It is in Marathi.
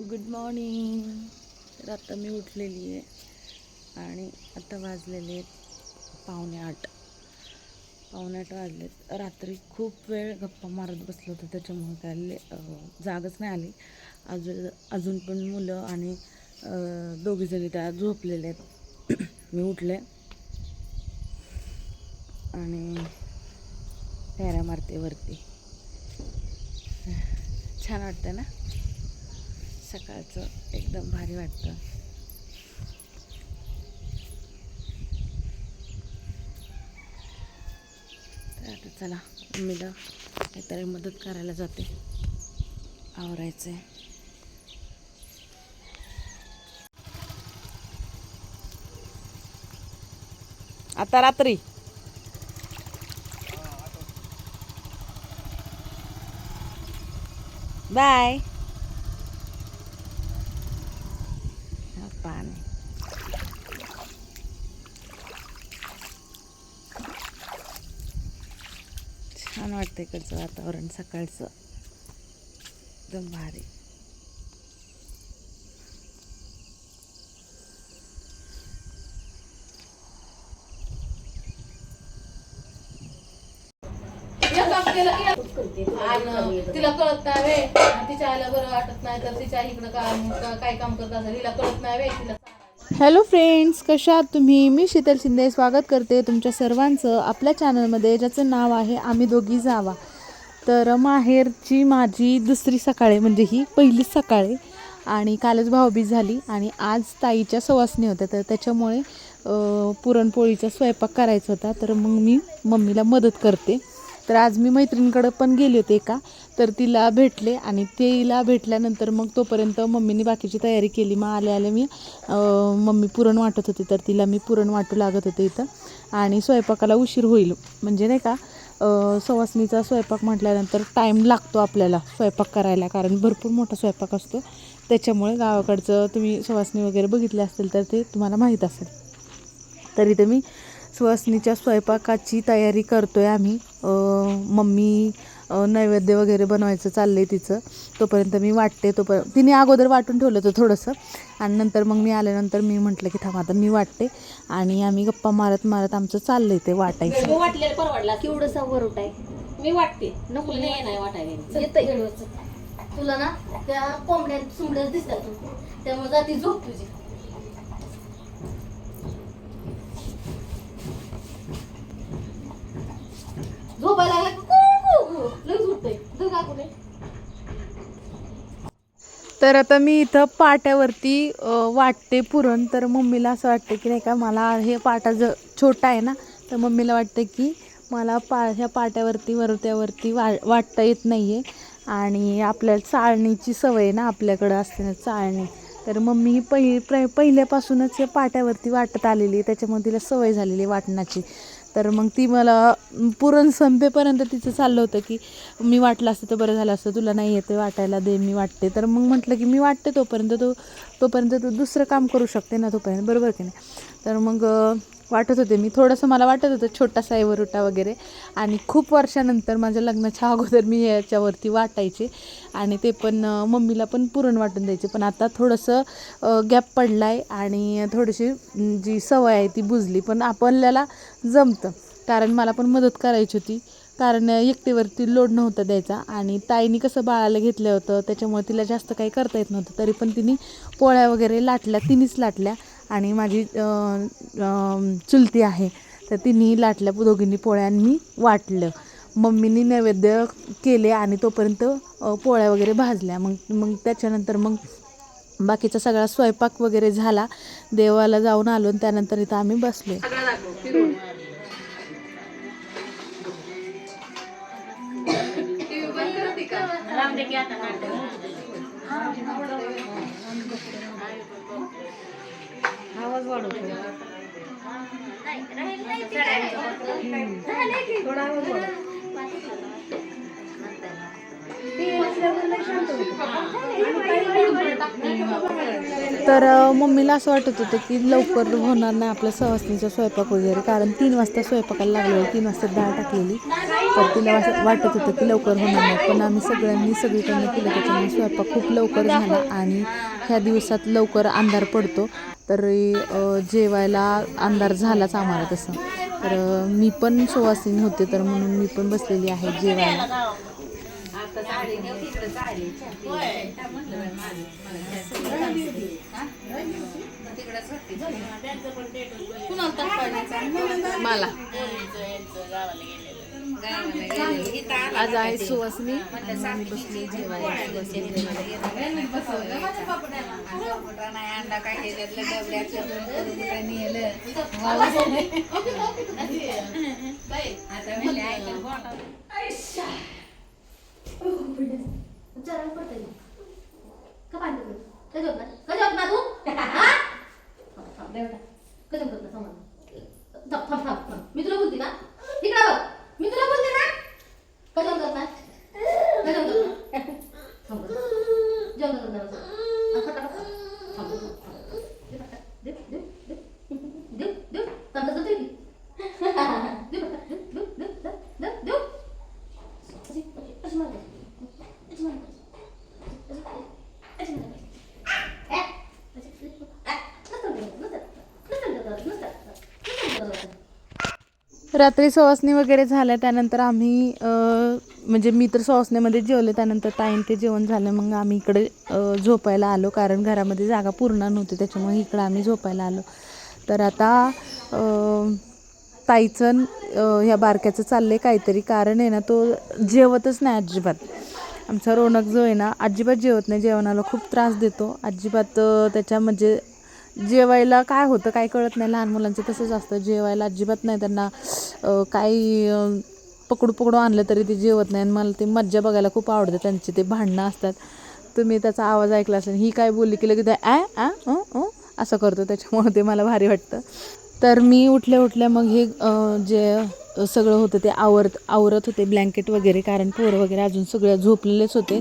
गुड मॉर्निंग तर आता मी उठलेली आहे आणि आता वाजलेले आहेत पावणे आठ. पावणे आठ वाजलेत रात्री खूप वेळ गप्पा मारत बसलो होतो त्याच्यामुळे काय जागच नाही आली. अजून अजून पण मुलं आणि दोघीजणी त्या झोपलेले आहेत. मी उठले. आणि फेऱ्या मारते वरती. छान वाटतं ना? सकाळचं एकदम भारी वाटतं. तर आता चला मम्मीला काहीतरी मदत करायला जाते. आवरायचं आहे आता रात्री? बाय हा पाणी छान वाटतं इकडचं वातावरण सकाळचं. एकदम भारी. तिला कळत नाही वे तिच्या आईला बरं वाटत नाही तर तिच्या इकडं काम काय काम करत असेल तिला कळत नाही वे तिला हॅलो फ्रेंड्स कशा आहात तुम्ही? मी शीतल शिंदे. स्वागत करते तुमच्या सर्वांचं आपल्या चॅनलमध्ये ज्याचं नाव आहे आम्ही दोघी जावा. तर माहेरची माझी दुसरी सकाळी म्हणजे ही पहिलीच सकाळी. आणि कालच भाऊबीज झाली आणि आज ताईच्या सवासणी होत्या. तर त्याच्यामुळे पुरणपोळीचा स्वयंपाक करायचा होता. तर मग मी मम्मीला मदत करते. तर आज मी मैत्रिणीकडं पण गेले होते का तर तिला भेटले आणि तिला भेटल्यानंतर मग तोपर्यंत मम्मीने बाकीची तयारी केली. मग आले आले मी मम्मी पुरण वाटत होते तर तिला मी पुरण वाटू लागत होते इथं. आणि स्वयंपाकाला उशीर होईल. म्हणजे नाही का सवासणीचा स्वयंपाक म्हटल्यानंतर टाईम लागतो आपल्याला स्वयंपाक करायला. कारण भरपूर मोठा स्वयंपाक असतो. त्याच्यामुळे गावाकडचं तुम्ही सवासणी वगैरे बघितले असतील तर ते तुम्हाला माहीत असेल. तर इथे मी सुवासनीच्या स्वयंपाकाची तयारी करतो आहे आम्ही मम्मी नैवेद्य वगैरे बनवायचं चाललं आहे तिचं. तोपर्यंत मी वाटते तोपर्यंत तिने अगोदर वाटून ठेवलं होतं थोडंसं. आणि नंतर मग मी आल्यानंतर मी म्हटलं की थांब आता मी वाटते. आणि आम्ही गप्पा मारत मारत आमचं चाललं आहे ते वाटायचं. वाटलेलं परवडला वरोट आहे. मी वाटते. नको नाही नाही वाटायला. तुला ना त्या कोंबड्या सुंबड्या दिसतात. त्यामुळे जाती झोप तुझी झोपायला लागला की कू, कू, कू. लय झोपतंय झोप का कुठे तर आता मी इथं पाट्यावरती वाटते पुरण. तर मम्मीला असं वाटतं की नाही का मला हे पाटा ज छोटा आहे ना तर मम्मीला वाटतं की मला पा ह्या पाट्यावरती वरत्यावरती वा वाटता येत नाही आहे आणि आपल्याला चाळणीची सवय आहे ना आपल्याकडं असते ना चाळणी. तर मम्मी ही पहि प्र पहिल्यापासूनच हे पाट्यावरती वाटत आलेली आहे. त्याच्यामुळे तिला सवय झालेली आहे वाटण्याची. तर मग ती मला पुरण संपेपर्यंत तिचं चाललं होतं की मी वाटलं असतं तर बरं झालं असतं तुला नाही येते वाटायला दे मी वाटते. तर मग म्हटलं की मी वाटते तोपर्यंत तो तोपर्यंत तू दुसरं काम करू शकते ना तोपर्यंत बरोबर की नाही? तर मग वाटत होते. मी थोडंसं मला वाटत होतं छोटासा वरुटा वगैरे. आणि खूप वर्षानंतर माझ्या लग्नाच्या अगोदर मी याच्यावरती वाटायचे. आणि ते पण मम्मीला पण पुरण वाटून द्यायचे. पण आता थोडंसं गॅप पडला आहे आणि थोडीशी जी सवय आहे ती बुजली. पण आपल्याला जमतं. कारण मला पण मदत करायची होती. कारण एकटीवरती लोड नव्हता द्यायचा. आणि ताईनी कसं बाळाला घेतलं होतं त्याच्यामुळे तिला जास्त काही करता येत नव्हतं. तरी पण तिने पोळ्या वगैरे लाटल्या. तिनेच लाटल्या. आणि माझी चुलती आहे. तर तिन्ही लाटल्या दोघींनी पोळ्या मी वाटलं. मम्मीनी नैवेद्य केले आणि तोपर्यंत पोळ्या वगैरे भाजल्या. मग मग त्याच्यानंतर मग बाकीचा सगळा स्वयंपाक वगैरे झाला. देवाला जाऊन आलो आणि त्यानंतर इथं आम्ही बसलो आवाज वाढवतो थोडा आवाज तर मम्मीला असं वाटत होतं की लवकर होणार नाही आपल्या सहसनीचा स्वयंपाक वगैरे कारण तीन वाजता स्वयंपाकाला लागलेलं तीन वाजता डाळ टाकलेली. तर तिला वाट- वाटत होतं की लवकर होणार नाही. पण आम्ही सगळ्यांनी सगळीकडनं केलं त्याच्यामुळे स्वयंपाक खूप लवकर झाला. आणि ह्या दिवसात लवकर अंधार पडतो. तरी जेवायला अंधार झालाच आम्हाला तसं. तर मी पण सुवासिनी होते तर म्हणून मी पण बसलेली आहे जेवायला? मला. आज आहे सुवासनी. आणि बसली जेवायला. सुवासिनी रात्री सवासणी वगैरे झाल्या त्यानंतर आम्ही म्हणजे मी तर सवासणीमध्ये जेवले त्यानंतर ताईन ते जेवण झालं मग आम्ही इकडे झोपायला आलो कारण घरामध्ये जागा पूर्ण नव्हती त्याच्यामुळे इकडं आम्ही झोपायला आलो. तर आता ताईचं ह्या बारक्याचं चाललं आहे काहीतरी कारण आहे ना तो जेवतच नाही अजिबात. आमचा रोनक जो आहे ना अजिबात जेवत नाही जेवणाला खूप त्रास देतो. अजिबात त्याच्या म्हणजे जेवायला काय होतं काय कळत नाही. लहान मुलांचं तसंच असतं. जेवायला अजिबात नाही त्यांना काही पकडू पकडू आणलं तरी ते जेवत नाही. आणि मला ते मज्जा बघायला खूप आवडते. त्यांची ते भांडणं असतात. तुम्ही त्याचा आवाज ऐकला असेल ही काय बोलली की लगेच ॲ आ असं करतो. त्याच्यामुळे ते मला भारी वाटतं. तर मी उठल्या उठल्या मग हे जे सगळं होतं ते आवरत आवरत होते. ब्लँकेट वगैरे कारण पोरं वगैरे अजून सगळ्या झोपलेलेच होते.